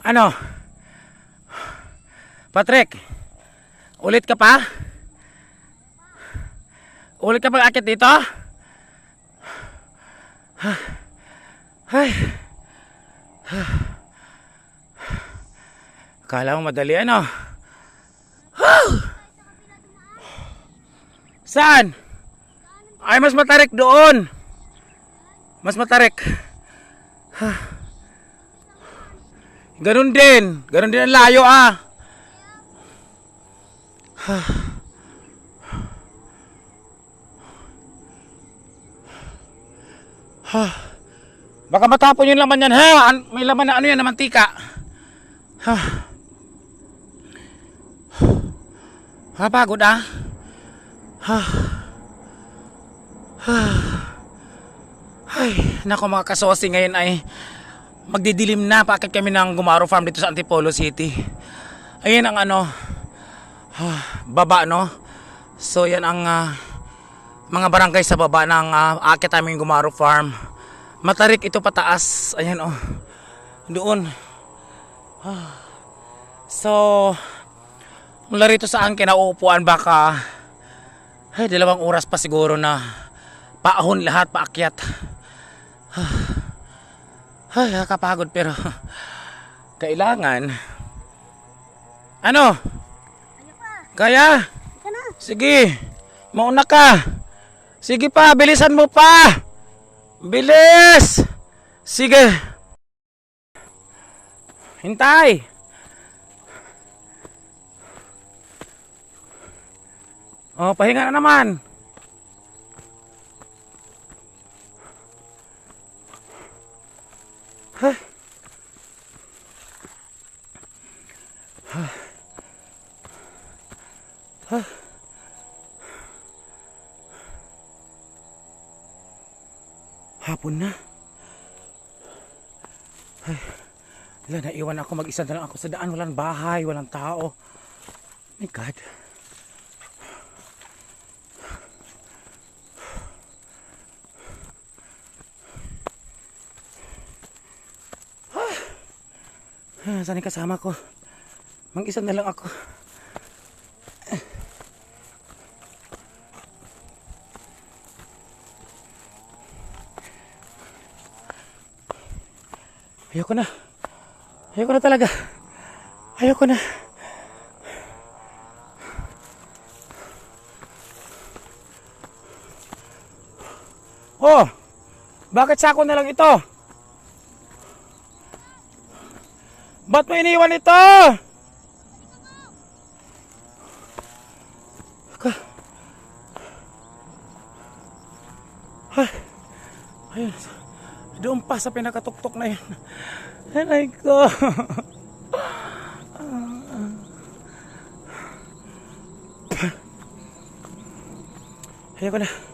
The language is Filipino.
Ano? Patrick, ulit ka pa? Ulit ka pag akit dito? Ay. Kala mo madali ano? Saan? Ay, mas matarik doon. Mas matarik. Ganun din. Ganun din ang layo ah. Baka matapon yung laman yan ha. May laman na ano yan na mantika. Ha. Ha, pagod ah. Ha. Ha. Ay, nako mga kasosi ngayon ay magdidilim na. Paakit kami ng Gumaro Farm dito sa Antipolo City. Ayan ang ano, ah, baba no. So yan ang ah, mga barangay sa baba ng uh, akit aming Gumaro Farm. Matarik ito pataas. Ayan oh. Doon. Ah. So, mula rito sa akin kinauupuan baka ay dalawang oras pa siguro na paahon lahat paakyat. Ah. Ay, nakakapagod pero kailangan. Ano? Kaya? Sige. Mauna ka. Sige pa, bilisan mo pa. Bilis! Sige. Hintay. Oh, pahinga na naman. Huh? Hapon na. Ay, wala, naiwan ako. Mag-isa na lang ako sa daan. Walang bahay, walang tao. My God. Saan yung kasama ko? Mag-isa na lang ako. Ayoko na. Ayoko na talaga. Ayoko na. Oh! Bakit sako na lang ito? Ba't mo iniwan ito? Ay. Ayun. Doon pa sa pinakatuktok na yun. Aray ko. Ayoko na.